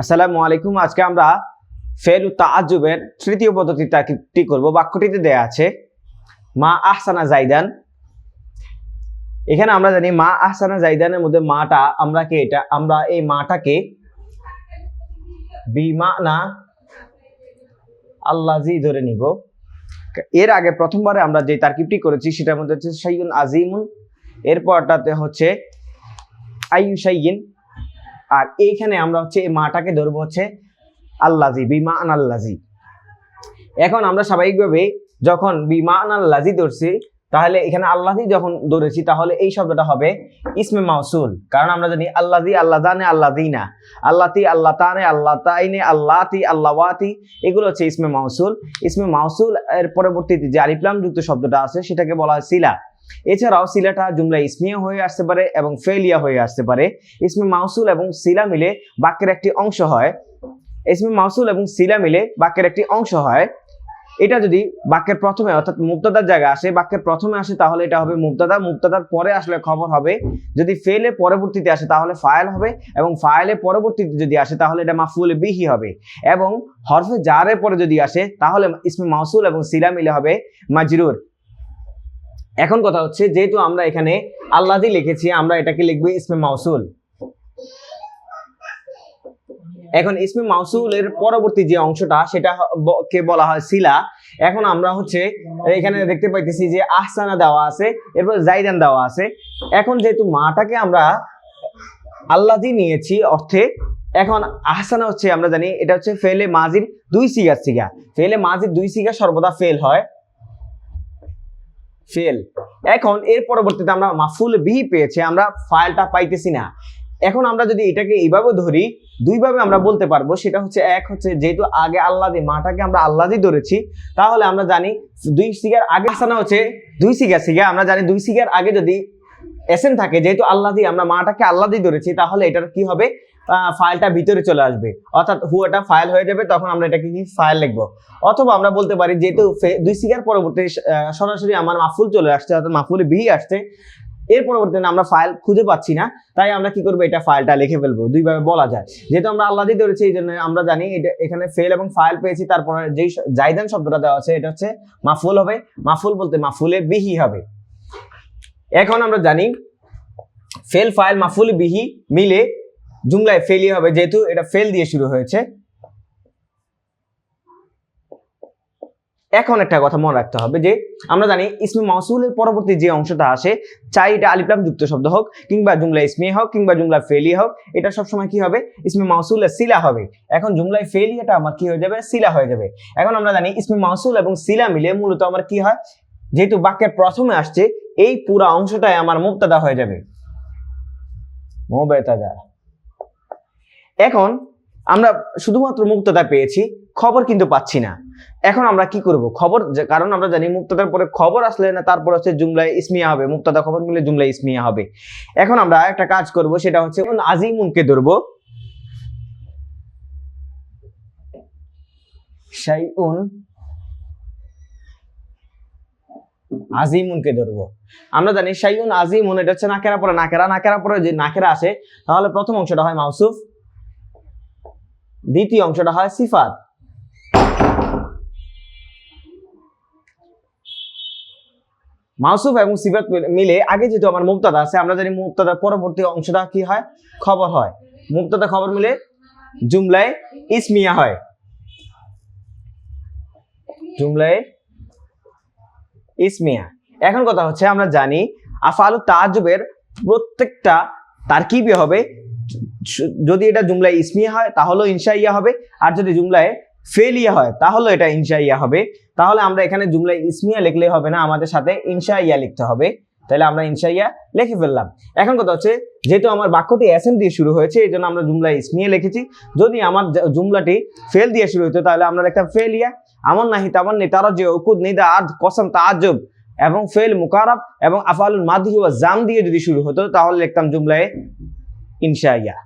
আসসালামু আলাইকুম। আজকে আমরা ফেল তাআজুবের তৃতীয় পদ্ধতিটি করব? বাক্যটিতে দেয়া আছে, মা আহসানা জাইদান এখানে আমরা জানি মা আহসানা জাইদানের মধ্যে মাটা আমরা কে এটা? আমরা এই মাটাকে বিমানা আল্লাজি ধরে নিব। এর আগে প্রথমবারে আমরা যে তারকিবটি করেছি, সেটার মধ্যে হচ্ছে সাইয়ুন আজিমুন। এরপরটাতে হচ্ছে আইয়ু সাইয়িন আর এইখানে আমরা হচ্ছে এই মাটাকে ধরবো হচ্ছে আল্লাজি বিমান আল্লাজি এখন আমরা স্বাভাবিকভাবে যখন বিমান আল্লাজি ধরছি, তাহলে এখানে আল্লাহি যখন ধরেছি, তাহলে এই শব্দটা হবে ইসমে মাউসুল। কারণ আমরা জানি আল্লাহি আল্লাহ জানে আল্লাহ দিনা আল্লাতি আল্লাহ তানে আল্লাহ তাইনে আল্লাহতি আল্লাহওয়াতি এগুলো হচ্ছে ইসমে মাউসুল। ইসমে মাউসুল এর পরবর্তীতে যে আলিফলাম যুক্ত শব্দটা আছে, সেটাকে বলা হয় সিলা। এছাড়াও সিলাটা জুমলা ইসমিয়া হয়ে আসতে পারে এবং ফেলিয়া হয়ে আসতে পারে। ইসমে মাউসুল এবং সিলা মিলে বাক্যের একটি অংশ হয়। ইসমে মাউসুল এবং সিলা মিলে বাক্যের একটি অংশ হয়। এটা যদি বাক্যের প্রথমে, অর্থাৎ মুক্তাদার জায়গায় আসে, বাক্যের প্রথমে আসে, তাহলে এটা হবে মুক্তাদা মুক্তাদার পরে আসলে খবর হবে। যদি ফেলে পরবর্তীতে আসে, তাহলে ফাইল হবে এবং ফাইলে পরবর্তীতে যদি আসে, তাহলে এটা মাফুল বিহি হবে। এবং হরফে জারের পরে যদি আসে, তাহলে ইসমে মাউসুল এবং সিলা মিলে হবে মাজরুর। এখন কথা হচ্ছে, যেহেতু আমরা এখানে আল্লাদি লিখেছি, আমরা এটাকে লিখব ইসমে মাউসুল। এখন ইসমে মাউসুলের পরবর্তী যে অংশটা, সেটা কে বলা হয় সিলা। এখন আমরা হচ্ছে এখানে দেখতে পাইতেছি যে আহসানা দেওয়া আছে, এরপর জাইদান দেওয়া আছে। এখন যেহেতু মাটাকে আমরা আল্লাদি নিয়েছি অর্থে, এখন আহসানা হচ্ছে, আমরা জানি এটা হচ্ছে ফেলে মাজির দুই সিগার সিগা। ফেলে মাজির দুই সিগা সর্বদা ফেল হয়। ফেল এখন এর পরবর্তীতে আমরা মাফুল বিহি পেয়েছে, আমরা ফাইলটা পাইতেছি না। এখন আমরা যদি এটাকে এইভাবে ধরি, দুইভাবে আমরা বলতে পারব, সেটা হচ্ছে এক হচ্ছে যেহেতু আগে আল্লাদি মাটাকে আমরা আল্লাদি ধরেছি, তাহলে আমরা জানি দুই সিগার আগে আসানো হচ্ছে, দুই সিগার সিগা, আমরা জানি দুই সিগার আগে যদি এসেন থাকে, যেহেতু আল্লাদি আমরা মাটাকে আল্লাদি ধরেছি, তাহলে এটার কি হবে? ফাইলটা ভিতরে চলে আসবে। অর্থাৎ হুয়াটা ফাইল হয়ে যাবে, তখন আমরা এটাকে কি ফাইল লিখব? অথবা আমরা বলতে পারি, যেহেতু দুই সিগার পরবর্তী সরাসরি আমার মাফুল চলে আসছে, অর্থাৎ মাফুলে বিহি আসছে, এর পরবর্তীতে আমরা ফাইল খুঁজে পাচ্ছি না, তাই আমরা কি করব, এটা ফাইলটা লিখে ফেলব, দুইভাবে বলা যায়। যেহেতু আমরা আল্লাদি ধরেছি এই জন্য আমরা জানি এটা এখানে ফেল এবং ফাইল পেয়েছি, তারপরে যেই জাইদান শব্দটা দেওয়া আছে, এটা হচ্ছে মাফুল হবে। মাফুল বলতে মাফুলে বিহি হবে। এখন আমরা জানি ফেল ফাইল মাফুল, বিহি মিলে জুমলায় ফেলই হবে, যেহেতু এটা ফেল দিয়ে শুরু হয়েছে। এখন একটা কথা মনে রাখতে হবে যে, আমরা জানি ইসমে মাউসুলের পরবর্তী যে অংশটা আসে, চাই এটা আলিফলাম যুক্ত শব্দ হোক, কিংবা জুমলা ইসমি হোক, কিংবা জুমলা ফেলি হোক, এটা সবসময় কি হবে? ইসমে মাউসুলের সিলা হবে। এখন জুমলায় ফেলিয়াটা আমার কি হয়ে যাবে? সিলা হয়ে যাবে। এখন আমরা জানি ইসমে মাউসুল এবং সিলা মিলে মূলত আমার কি হয়? যেহেতু বাক্যের প্রথমে আসছে, এই পুরা অংশটাই আমার মুক্তাদা হয়ে যাবে। মোবেতাদা। এখন আমরা শুধুমাত্র মুক্ততা পেয়েছি, খবর কিন্তু পাচ্ছি না। এখন আমরা কি করব? খবর কারণ আমরা জানি মুক্ততার পরে খবর আসলে না, তারপর হচ্ছে জুমলায় ইসমিয়া হবে। মুক্ততা খবর মিলে জুমলায় ইসমিয়া হবে। এখন আমরা একটা কাজ করব, সেটা হচ্ছে আজিমুনকে ধরবো। শাইউন আজিমুনকে ধরবো। আমরা জানি শাইউন, আজিমুন, এটা হচ্ছে নাকেরা পরে, নাকেরা নাকেরা পরে যে নাকেরা আসে, তাহলে প্রথম অংশটা হয় মাউসুফ। দ্বিতীয় অংশটা হয় সিফাত। মাউসুফ এবং সিফাত মিলে- আগে যেহেতু আমার মুক্তাদা আছে, আমরা জানি মুক্তাদার পরবর্তী অংশটা কি হয়? খবর হয়। মুক্তাদা খবর মিলে জুমলায় ইসমিয়া হয়। জুমলায় ইসমিয়া। এখন কথা হচ্ছে আমরা জানি আফালু তাজবের প্রত্যেকটা তারকিবে হবে য- যদি এটা জুমলায় ইসমিয়া হয়, তাহলেও ইনশাইয়া হবে। আর যদি জুমলায় ফেলিয়া হয় তাহলে এটা ইনশাইয়া হবে। তাহলে আমরা এখানে জুমলায় ইসমিয়া লিখলে হবে না, আমাদের সাথে ইনশাইয়া লিখতে হবে। তাহলে আমরা ইনশাইয়া লিখে ফেললাম। এখন কথা হচ্ছে, যেহেতু আমার বাক্যটি এসএম দিয়ে শুরু হয়েছে, এই জন্য আমরা জুমলায় ইসমিয়া লিখেছি। যদি আমার জুমলাটি ফেল দিয়ে শুরু হতো তাহলে আমরা লিখতাম ফেলিয়া আমন নাহি তামান নেই তারা যে উকুদ নিদা আদ কসম তাজ্জব এবং ফেল মুকারাব এবং আফালুল মাদি ওয়া জাম দিয়ে যদি শুরু হতো, তাহলে লিখতাম জুমলায় ইনশাইয়া